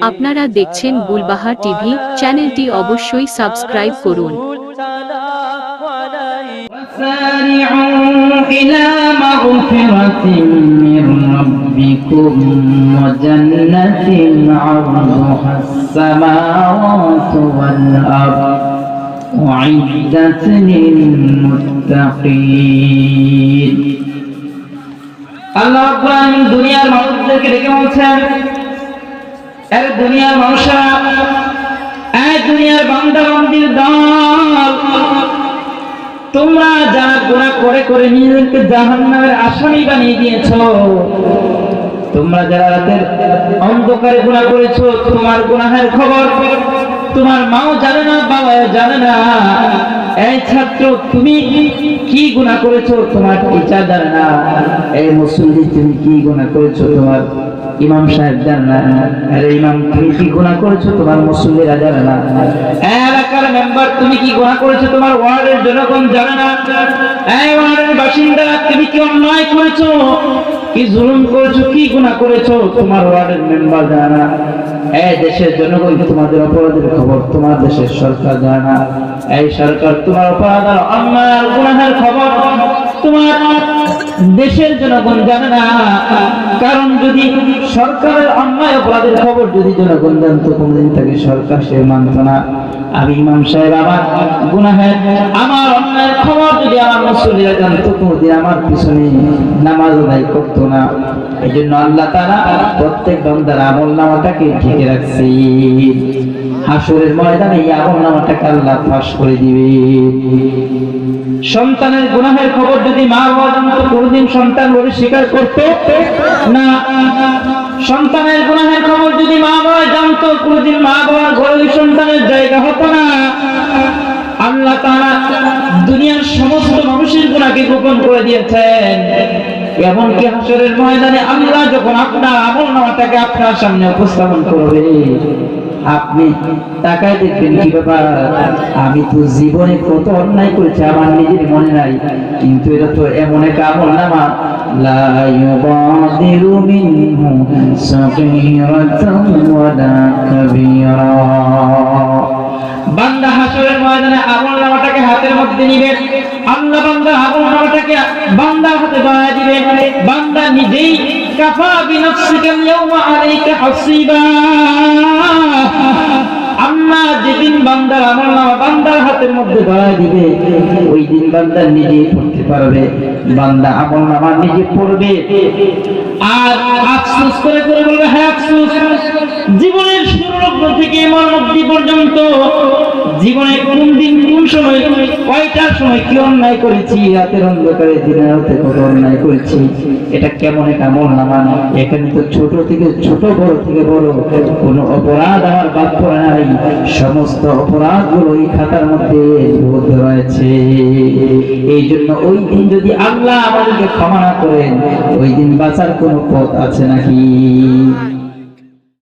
আপনারা দেখছেন গুলবাহার টিভি চ্যানেলটি অবশ্যই সাবস্ক্রাইব করুন وسارعوا إلى مغفرة من ربكم وجنة عرضها السماوات والأرض أعدت للمتقين আল্লাহ রাব্বুল আলামিন দুনিয়ার মানুষদেরকে ডেকে বলছেন এর দুনিয়ার মানুষরা, এই দুনিয়ার বান্দা বান্দির দল, তোমরা যারা গোড়া করে করে নিজেদেরকে জাহান্নামের আসামি বানিয়ে দিয়েছ, তোমরা যারা রাতের অন্ধকারে গোড়া করেছ, তোমার গুনাহের খবর তোমার মাও জানে না, বাবাও জানে না। এই ছাত্র, তুমি কি গুনাহ করেছ? তোমার টিচার জানে না। এই মুসল্লি, তুমি কি গুনাহ করেছ? তোমার ইমাম সাহেব জানে না। আরে ইমাম, তুমি কি গুনাহ করেছ? তোমার মুসল্লিরা জানে না। এলাকার মেম্বার, তুমি কি গুনাহ করেছ? তোমার ওয়ার্ডের জনগণ জানে না। এই ওয়ার্ডের বাসিন্দারা তুমি কি অন্যায় করেছ? কি জুলুম করেছ? কি গুনাহ করেছ? তোমার ওয়ার্ডের মেম্বার জানে না। এই দেশের জনগণ তোমাদের অপরাধের খবর তোমার দেশের সরকার জানে না। এই সরকার তোমার অপরাধ আর অন্যায় গুনাহের খবর তোমার দেশের জনগণ জানে না। কারণ যদি সরকারের অন্যায় অপরাধের খবর যদি জনগণ জানতো, কোনদিন তাকে সরকার সে মানত না। আমি ইমাম সাহেব আমার গুনাহের, আমার যদি না। সন্তানের গুনাহের খবর যদি মা বাবা জানতো, কোনদিন সন্তান বলে স্বীকার করতো না। সন্তানের গুনাহের খবর যদি মা বাবা জানতো, কোনদিন মা বাবার ঘরে সন্তানের জায়গা হতো না। গোপন করে দিয়েছেন। এমনকি হাসরের ময়দানে আল্লাহ যখন আপনার আমল নামাটাকে আপনার সামনে উপস্থাপন করবে, আপনি তাকায় দেখবেন কি ব্যাপার? আমি তো জীবনে কত অন্যায় করেছি, আমার নিজের মনে নাই। কিন্তু এটা তো এমন এক আমল নামা। বান্দা হাসরের ময়দানে আমল নামাটাকে হাতের মধ্যে নিবে। আল্লাহ বান্দা আমল নামাটাকে বান্দার হাতে বাড়ায় দিবে বান্দা নিজেই কাফা বিনফসিকা ইয়াউমা আলাইকা হাসিবা। আল্লাহ যেদিন আমল নামা বান্দার হাতের মধ্যে দিবে, ওই দিন বান্দা নিজে পড়তে পারবে। বান্দা আমল নামা নিজে পড়বে। আর আফসোস করে করে বলবে হ্যাঁ আফসোস। জীবনের শুরুলগ্ন থেকে মরণব্দি পর্যন্ত জীবনে কোন দিন কোন সময় কয়টার সময় কি অন্যায় করেছি? রাতের অন্ধকারে দিনের রাতে কত অন্যায় করেছি? এটা কেমন এক আমল নামা এখানে তো ছোট থেকে ছোট, বড় থেকে বড় কোনো অপরাধ আমার বাদ নাই। সমস্ত অপরাধগুলো এই খাতার মধ্যে লিপিবদ্ধ রয়েছে। এই জন্য ওই দিন যদি আল্লাহ আমাদেরকে ক্ষমা না করেন, ওই দিন বাঁচার কোনো পথ আছে নাকি?